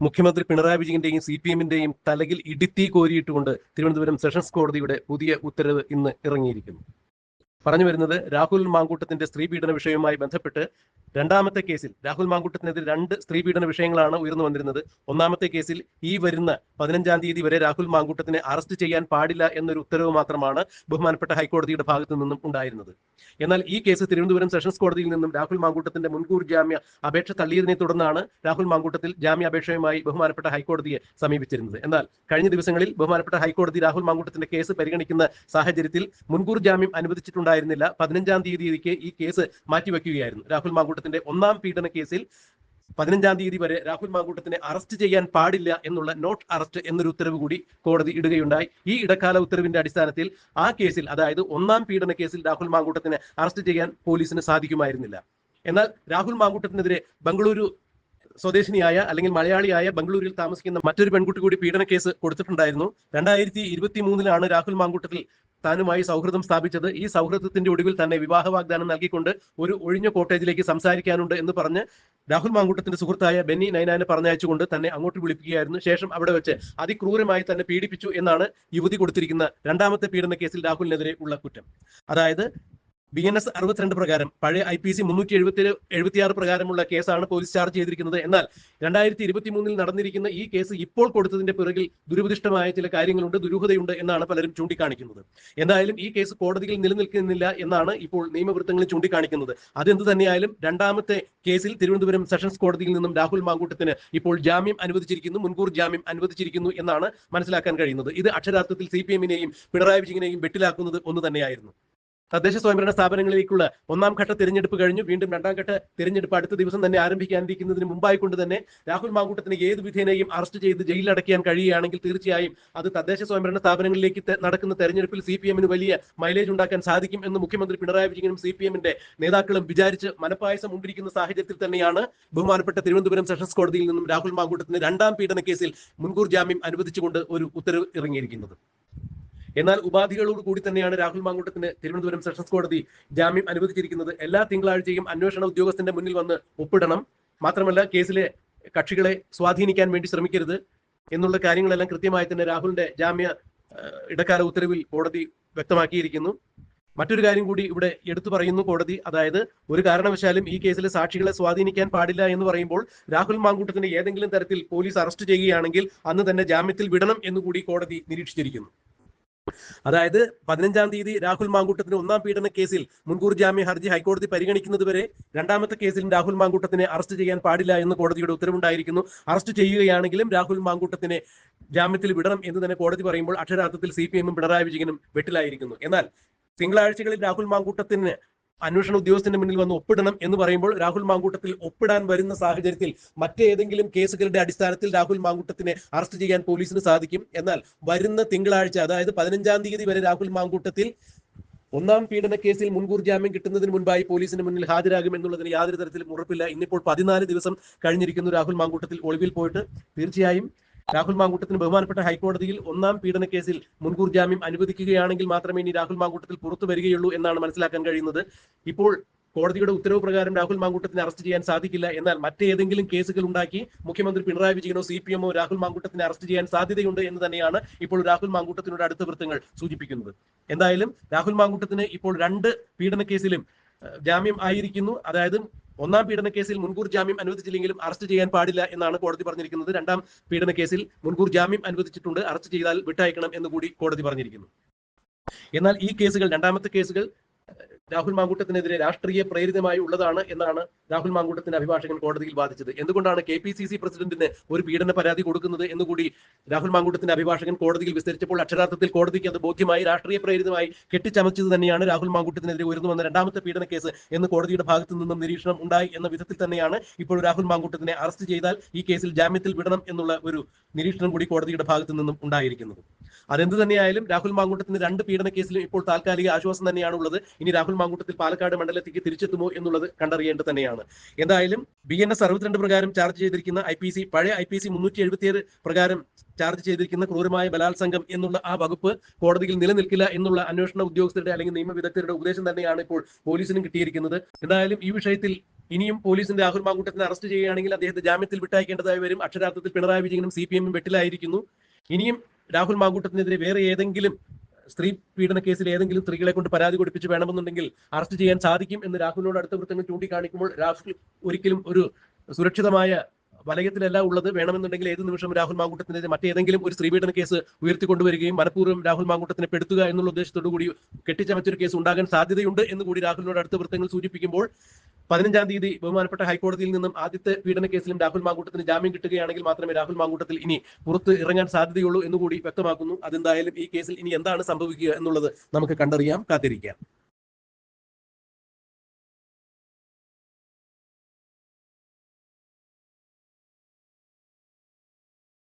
മുഖ്യമന്ത്രി പിണറായി വിജയന്റെയും C P എമ്മിന്റെയും തലകിൽ ഇടുത്തി കോരിയിട്ടുകൊണ്ട് തിരുവനന്തപുരം സെഷൻസ് കോടതിയുടെ പുതിയ ഉത്തരവ് ഇന്ന് ഇറങ്ങിയിരിക്കുന്നു. പറഞ്ഞു വരുന്നത് രാഹുൽ മാങ്കൂട്ടത്തിന്റെ സ്ത്രീ പീഡന വിഷയവുമായി ബന്ധപ്പെട്ട് രണ്ടാമത്തെ കേസിൽ രാഹുൽ മാങ്കൂട്ടത്തിനെതിരെ രണ്ട് സ്ത്രീ പീഡന വിഷയങ്ങളാണ് ഉയർന്നു വന്നിരുന്നത്. ഒന്നാമത്തെ കേസിൽ ഈ വരുന്ന പതിനഞ്ചാം തീയതി വരെ രാഹുൽ മാങ്കൂട്ടത്തിനെ അറസ്റ്റ് ചെയ്യാൻ പാടില്ല എന്നൊരു ഉത്തരവ് മാത്രമാണ് ബഹുമാനപ്പെട്ട ഹൈക്കോടതിയുടെ ഭാഗത്തു നിന്നും ഉണ്ടായിരുന്നത്. എന്നാൽ ഈ കേസ് തിരുവനന്തപുരം സെഷൻസ് കോടതിയിൽ നിന്നും രാഹുൽ മാങ്കൂട്ടത്തിന്റെ മുൻകൂർ ജാമ്യ അപേക്ഷ തള്ളിയതിനെ തുടർന്നാണ് രാഹുൽ മാങ്കൂട്ടത്തിൽ ജാമ്യാപേക്ഷയുമായി ബഹുമാനപ്പെട്ട ഹൈക്കോടതിയെ സമീപിച്ചിരുന്നത്. എന്നാൽ കഴിഞ്ഞ ദിവസങ്ങളിൽ ബഹുമാനപ്പെട്ട ഹൈക്കോടതി രാഹുൽ മാങ്കൂട്ടത്തിന്റെ കേസ് പരിഗണിക്കുന്ന സാഹചര്യത്തിൽ മുൻകൂർ ജാമ്യം അനുവദിച്ചിട്ടുണ്ടായിരുന്നില്ല. പതിനഞ്ചാം തീയതിക്ക് ഈ കേസ് മാറ്റിവെക്കുകയായിരുന്നു. രാഹുൽ മാങ്കൂട്ടത്തിന്റെ ഒന്നാം പീഡന കേസിൽ പതിനഞ്ചാം തീയതി വരെ രാഹുൽ മാങ്കൂട്ടത്തിനെ അറസ്റ്റ് ചെയ്യാൻ പാടില്ല എന്നുള്ള നോട്ട് അറസ്റ്റ് എന്നൊരു ഉത്തരവ് കൂടി കോടതി ഇടുകയുണ്ടായി. ഈ ഇടക്കാല ഉത്തരവിന്റെ അടിസ്ഥാനത്തിൽ ആ കേസിൽ അതായത് ഒന്നാം പീഡന കേസിൽ രാഹുൽ മാങ്കൂട്ടത്തിനെ അറസ്റ്റ് ചെയ്യാൻ പോലീസിന് സാധിക്കുമായിരുന്നില്ല. എന്നാൽ രാഹുൽ മാങ്കൂട്ടത്തിനെതിരെ ബംഗളൂരു സ്വദേശിനിയായ അല്ലെങ്കിൽ മലയാളിയായ ബംഗളൂരിൽ താമസിക്കുന്ന മറ്റൊരു പെൺകുട്ടി കൂടി പീഡന കേസ് കൊടുത്തിട്ടുണ്ടായിരുന്നു. രണ്ടായിരത്തി ഇരുപത്തി മൂന്നിലാണ് രാഹുൽ മാങ്കൂട്ടത്തിൽ താനുമായി സൗഹൃദം സ്ഥാപിച്ചത് ഈ സൗഹൃദത്തിന്റെ ഒടുവിൽ തന്നെ വിവാഹ വാഗ്ദാനം നൽകിക്കൊണ്ട് ഒരു ഒഴിഞ്ഞ കോട്ടേജിലേക്ക് സംസാരിക്കാനുണ്ട് എന്ന് പറഞ്ഞ് രാഹുൽ മാങ്കൂട്ടത്തിന്റെ സുഹൃത്തായ ബെന്നി നൈനാനെ പറഞ്ഞയച്ചുകൊണ്ട് തന്നെ അങ്ങോട്ട് വിളിപ്പിക്കുകയായിരുന്നു. ശേഷം അവിടെ വെച്ച് അതിക്രൂരമായി തന്നെ പീഡിപ്പിച്ചു എന്നാണ് യുവതി കൊടുത്തിരിക്കുന്ന രണ്ടാമത്തെ പീഡന കേസിൽ രാഹുലിനെതിരെ ഉള്ള കുറ്റം. അതായത് ബി എൻ എസ് അറുപത്തിരണ്ട് പ്രകാരം പഴയ ഐ പി സി മുന്നൂറ്റി എഴുപത്തി എഴുപത്തിയാറ് പ്രകാരമുള്ള കേസാണ് പോലീസ് ചാർജ് ചെയ്തിരിക്കുന്നത്. എന്നാൽ രണ്ടായിരത്തി ഇരുപത്തി മൂന്നിൽ നടന്നിരിക്കുന്ന ഈ കേസ് ഇപ്പോൾ കൊടുത്തതിന്റെ പിറകിൽ ദുരുപദിഷ്ടമായ ചില കാര്യങ്ങളുണ്ട് ദുരൂഹതയുണ്ട് എന്നാണ് പലരും ചൂണ്ടിക്കാണിക്കുന്നത്. എന്തായാലും ഈ കേസ് കോടതിയിൽ നിലനിൽക്കുന്നില്ല എന്നാണ് ഇപ്പോൾ നിയമവൃത്തങ്ങളിൽ ചൂണ്ടിക്കാണിക്കുന്നത്. അതെന്ത് തന്നെയായാലും രണ്ടാമത്തെ കേസിൽ തിരുവനന്തപുരം സെഷൻസ് കോടതിയിൽ നിന്നും രാഹുൽ മാങ്കൂട്ടത്തിന് ഇപ്പോൾ ജാമ്യം അനുവദിച്ചിരിക്കുന്നു മുൻകൂർ ജാമ്യം അനുവദിച്ചിരിക്കുന്നു എന്നാണ് മനസ്സിലാക്കാൻ കഴിയുന്നത്. ഇത് അക്ഷരാർത്ഥത്തിൽ സി പി എമ്മിനെയും പിണറായി വിജയനെയും വെട്ടിലാക്കുന്നത് ഒന്ന് തന്നെയായിരുന്നു. തദ്ദേശ സ്വയംഭരണ സ്ഥാപനങ്ങളിലേക്കുള്ള ഒന്നാം ഘട്ട തിരഞ്ഞെടുപ്പ് കഴിഞ്ഞു. വീണ്ടും രണ്ടാം ഘട്ട തിരഞ്ഞെടുപ്പ് അടുത്ത ദിവസം തന്നെ ആരംഭിക്കാനിരിക്കുന്നതിന് മുമ്പായി കൊണ്ട് തന്നെ രാഹുൽ മാങ്കൂട്ടത്തിന് ഏത് വിധേനയും അറസ്റ്റ് ചെയ്ത് ജയിലിലടക്കാൻ കഴിയുകയാണെങ്കിൽ തീർച്ചയായും അത് തദ്ദേശ സ്വയംഭരണ സ്ഥാപനങ്ങളിലേക്ക് നടക്കുന്ന തെരഞ്ഞെടുപ്പിൽ സി പി എമ്മിന് വലിയ മൈലേജ് ഉണ്ടാക്കാൻ സാധിക്കും എന്ന് മുഖ്യമന്ത്രി പിണറായി വിജയനും സി പി എമ്മിന്റെ നേതാക്കളും വിചാരിച്ച് മനപ്പായസം ഉണ്ടിരിക്കുന്ന സാഹചര്യത്തിൽ തന്നെയാണ് ബഹുമാനപ്പെട്ട തിരുവനന്തപുരം സെഷൻസ് കോടതിയിൽ നിന്നും രാഹുൽ മാങ്കൂട്ടത്തിന് രണ്ടാം പീഡന കേസിൽ മുൻകൂർ ജാമ്യം അനുവദിച്ചുകൊണ്ട് ഒരു ഉത്തരവ് ഇറങ്ങിയിരിക്കുന്നത്. എന്നാൽ ഉപാധികളോട് കൂടി തന്നെയാണ് രാഹുൽ മാങ്കൂട്ടത്തിന് തിരുവനന്തപുരം സെഷൻസ് കോടതി ജാമ്യം അനുവദിച്ചിരിക്കുന്നത്. എല്ലാ തിങ്കളാഴ്ചയും അന്വേഷണ ഉദ്യോഗസ്ഥന്റെ മുന്നിൽ വന്ന് ഒപ്പിടണം. മാത്രമല്ല കേസിലെ കക്ഷികളെ സ്വാധീനിക്കാൻ വേണ്ടി ശ്രമിക്കരുത് എന്നുള്ള കാര്യങ്ങളെല്ലാം കൃത്യമായി തന്നെ രാഹുലിന്റെ ജാമ്യ ഇടക്കാല ഉത്തരവിൽ കോടതി വ്യക്തമാക്കിയിരിക്കുന്നു. മറ്റൊരു കാര്യം കൂടി ഇവിടെ എടുത്തു പറയുന്നു കോടതി. അതായത് ഒരു കാരണവശാലും ഈ കേസിലെ സാക്ഷികളെ സ്വാധീനിക്കാൻ പാടില്ല എന്ന് പറയുമ്പോൾ രാഹുൽ മാങ്കൂട്ടത്തിന് ഏതെങ്കിലും തരത്തിൽ പോലീസ് അറസ്റ്റ് ചെയ്യുകയാണെങ്കിൽ അന്ന് തന്നെ ജാമ്യത്തിൽ വിടണം എന്നുകൂടി കോടതി നിരീക്ഷിച്ചിരിക്കുന്നു. അതായത് പതിനഞ്ചാം തീയതി രാഹുൽ മാങ്കൂട്ടത്തിന് ഒന്നാം പീഡന കേസിൽ മുൻകൂർ ജാമ്യ ഹർജി ഹൈക്കോടതി പരിഗണിക്കുന്നതുവരെ രണ്ടാമത്തെ കേസിൽ രാഹുൽ മാങ്കൂട്ടത്തിനെ അറസ്റ്റ് ചെയ്യാൻ പാടില്ല എന്ന് കോടതിയുടെ ഉത്തരവുണ്ടായിരിക്കുന്നു. അറസ്റ്റ് ചെയ്യുകയാണെങ്കിലും രാഹുൽ മാങ്കൂട്ടത്തിനെ ജാമ്യത്തിൽ വിടണം എന്ന് തന്നെ കോടതി പറയുമ്പോൾ അക്ഷരാർത്ഥത്തിൽ സി പി എമ്മും പിണറായി വിജയനും വെട്ടിലായിരിക്കുന്നു. എന്നാൽ തിങ്കളാഴ്ചകളിൽ രാഹുൽ മാങ്കൂട്ടത്തിന് അന്വേഷണ ഉദ്യോഗസ്ഥന്റെ മുന്നിൽ വന്ന് ഒപ്പിടണം എന്ന് പറയുമ്പോൾ രാഹുൽ മാങ്കൂട്ടത്തിൽ ഒപ്പിടാൻ വരുന്ന സാഹചര്യത്തിൽ മറ്റേതെങ്കിലും കേസുകളുടെ അടിസ്ഥാനത്തിൽ രാഹുൽ മാങ്കൂട്ടത്തിനെ അറസ്റ്റ് ചെയ്യാൻ പോലീസിന് സാധിക്കും. എന്നാൽ വരുന്ന തിങ്കളാഴ്ച അതായത് പതിനഞ്ചാം തീയതി വരെ രാഹുൽ മാങ്കൂട്ടത്തിൽ ഒന്നാം പീഡന കേസിൽ മുൻകൂർ ജാമ്യം കിട്ടുന്നതിന് മുൻപായി പോലീസിന് മുന്നിൽ ഹാജരാകും എന്നുള്ളതിന് യാതൊരു തരത്തിലും ഉറപ്പില്ല. ഇന്നിപ്പോൾ പതിനാല് ദിവസം കഴിഞ്ഞിരിക്കുന്നു രാഹുൽ മാങ്കൂട്ടത്തിൽ ഒളിവിൽ പോയിട്ട്. തീർച്ചയായും രാഹുൽ മാങ്കൂട്ടത്തിന് ബഹുമാനപ്പെട്ട ഹൈക്കോടതിയിൽ ഒന്നാം പീഡന കേസിൽ മുൻകൂർ ജാമ്യം അനുവദിക്കുകയാണെങ്കിൽ മാത്രമേ ഇനി രാഹുൽ മാങ്കൂട്ടത്തിൽ പുറത്തു വരികയുള്ളൂ എന്നാണ് മനസ്സിലാക്കാൻ കഴിയുന്നത്. ഇപ്പോൾ കോടതിയുടെ ഉത്തരവ് പ്രകാരം രാഹുൽ മാങ്കൂട്ടത്തിനെ അറസ്റ്റ് ചെയ്യാൻ സാധിക്കില്ല എന്നാൽ മറ്റേതെങ്കിലും കേസുകൾ ഉണ്ടാക്കി മുഖ്യമന്ത്രി പിണറായി വിജയനോ സി പി എമ്മോ രാഹുൽ മാങ്കൂട്ടത്തിനെ അറസ്റ്റ് ചെയ്യാൻ സാധ്യതയുണ്ട് എന്ന് തന്നെയാണ് ഇപ്പോൾ രാഹുൽ മാങ്കൂട്ടത്തിനോട് അടുത്ത വൃത്തങ്ങൾ സൂചിപ്പിക്കുന്നത്. എന്തായാലും രാഹുൽ മാങ്കൂട്ടത്തിന് ഇപ്പോൾ രണ്ട് പീഡന കേസിലും ജാമ്യം ആയിരിക്കുന്നു. അതായത് ഒന്നാം പീഡന കേസിൽ മുൻകൂർ ജാമ്യം അനുവദിച്ചില്ലെങ്കിലും അറസ്റ്റ് ചെയ്യാൻ പാടില്ല എന്നാണ് കോടതി പറഞ്ഞിരിക്കുന്നത്. രണ്ടാം പീഡന കേസിൽ മുൻകൂർ ജാമ്യം അനുവദിച്ചിട്ടുണ്ട്. അറസ്റ്റ് ചെയ്താൽ വിട്ടയക്കണം എന്ന് കൂടി കോടതി പറഞ്ഞിരിക്കുന്നു. എന്നാൽ ഈ കേസുകൾ രണ്ടാമത്തെ കേസുകൾ രാഹുൽ മാങ്കൂട്ടത്തിനെതിരെ രാഷ്ട്രീയ പ്രേരിതമായി ഉള്ളതാണ് എന്നാണ് രാഹുൽ മാങ്കൂട്ടത്തിന്റെ അഭിഭാഷകൻ കോടതിയിൽ വാദിച്ചത്. എന്തുകൊണ്ടാണ് കെ പി സി സി പ്രസിഡന്റിന് ഒരു പീഡന പരാതി കൊടുക്കുന്നത് എന്നുകൂടി രാഹുൽ മാങ്കൂട്ടത്തിന്റെ അഭിഭാഷകൻ കോടതിയിൽ വിസ്തരിച്ചപ്പോൾ അക്ഷരാർത്ഥത്തിൽ കോടതിക്ക് അത് ബോധ്യമായി രാഷ്ട്രീയ പ്രേരിതമായി കെട്ടിച്ചമച്ചത് തന്നെയാണ് രാഹുൽ മാങ്കൂട്ടത്തിനെതിരെ ഉയർന്നു വന്ന രണ്ടാമത്തെ പീഡന കേസ് എന്ന് കോടതിയുടെ ഭാഗത്തു നിന്നും നിരീക്ഷണം ഉണ്ടായി എന്ന വിധത്തിൽ തന്നെയാണ് ഇപ്പോൾ രാഹുൽ മാങ്കൂട്ടത്തിനെ അറസ്റ്റ് ചെയ്താൽ ഈ കേസിൽ ജാമ്യത്തിൽ വിടണം എന്നുള്ള ഒരു നിരീക്ഷണം കൂടി കോടതിയുടെ ഭാഗത്തു നിന്നും ഉണ്ടായിരിക്കുന്നത്. അതെന്ത് തന്നെയായാലും രാഹുൽ മാങ്കൂട്ടത്തിന് രണ്ട് പീഡന കേസിലും ഇപ്പോൾ താൽക്കാലിക ആശ്വാസം തന്നെയാണ് ഉള്ളത് ഇനി രാഹുൽ മാങ്കൂട്ടത്തിൽ പാലക്കാട് മണ്ഡലത്തിലേക്ക് തിരിച്ചെത്തുമോ എന്നുള്ളത് കണ്ടറിയേണ്ടത് തന്നെയാണ്. എന്തായാലും ബി എൻ എസ് അറുപത്തിരണ്ട് പ്രകാരം ചാർജ് ചെയ്തിരിക്കുന്ന ഐ പി സി പഴയ ഐ പി സി മുന്നൂറ്റി എഴുപത്തിയേഴ് പ്രകാരം ചാർജ് ചെയ്തിരിക്കുന്ന ക്രൂരമായ ബലാത്സംഗം എന്നുള്ള ആ വകുപ്പ് കോടതിയിൽ നിലനിൽക്കില്ല എന്നുള്ള അന്വേഷണ ഉദ്യോഗസ്ഥരുടെ അല്ലെങ്കിൽ നിയമ വിദഗ്ധരുടെ ഉപദേശം തന്നെയാണ് ഇപ്പോൾ പോലീസിനും കിട്ടിയിരിക്കുന്നത്. എന്തായാലും ഈ വിഷയത്തിൽ ഇനിയും പോലീസിന്റെ രാഹുൽ മാങ്കൂട്ടത്തിനെ അറസ്റ്റ് ചെയ്യുകയാണെങ്കിൽ അദ്ദേഹത്തെ ജാമ്യത്തിൽ വിട്ടയക്കേണ്ടതായി വരും. അക്ഷരാർത്ഥത്തിൽ പിണറായി വിജയനും സി പി എമ്മും വെട്ടിലായിരിക്കുന്നു. ഇനിയും രാഹുൽ മാങ്കൂട്ടത്തിനെതിരെ വേറെ ഏതെങ്കിലും സ്ത്രീ പീഡന കേസിൽ ഏതെങ്കിലും സ്ത്രീകളെ കൊണ്ട് പരാതി കൊടുപ്പിച്ച് വേണമെന്നുണ്ടെങ്കിൽ അറസ്റ്റ് ചെയ്യാൻ സാധിക്കും എന്ന് രാഹുലിനോട് അടുത്ത വൃത്തങ്ങൾ ചൂണ്ടിക്കാണിക്കുമ്പോൾ രാഹുൽ ഒരിക്കലും ഒരു സുരക്ഷിതമായ വലയത്തിലല്ല ഉള്ളത്. വേണമെന്നുണ്ടെങ്കിൽ ഏത് നിമിഷം രാഹുൽ മാങ്കൂട്ടത്തിനെതിരെ മറ്റേതെങ്കിലും ഒരു സ്ത്രീ പീഡന കേസ് ഉയർത്തിക്കൊണ്ടുവരികയും മനഃപൂർവം രാഹുൽ മാങ്കൂട്ടത്തിനെ പെടുത്തുക എന്നുള്ള ഉദ്ദേശത്തോടു കൂടി കെട്ടിച്ചമച്ചൊരു കേസ് ഉണ്ടാകാൻ സാധ്യതയുണ്ട് എന്ന് കൂടി രാഹുലിനോട് അടുത്ത വൃത്തങ്ങൾ സൂചിപ്പിക്കുമ്പോൾ പതിനഞ്ചാം തീയതി ബഹുമാനപ്പെട്ട ഹൈക്കോടതിയിൽ നിന്നും ആദ്യത്തെ പീഡന കേസിലും രാഹുൽ മാങ്കൂട്ടത്തിന് ജാമ്യം കിട്ടുകയാണെങ്കിൽ മാത്രമേ രാഹുൽ മാങ്കൂട്ടത്തിൽ ഇനി പുറത്ത് ഇറങ്ങാൻ സാധ്യതയുള്ളൂ എന്നുകൂടി വ്യക്തമാക്കുന്നു. അതെന്തായാലും ഈ കേസിൽ ഇനി എന്താണ് സംഭവിക്കുക എന്നുള്ളത് നമുക്ക് കണ്ടറിയാം കാത്തിരിക്കാം.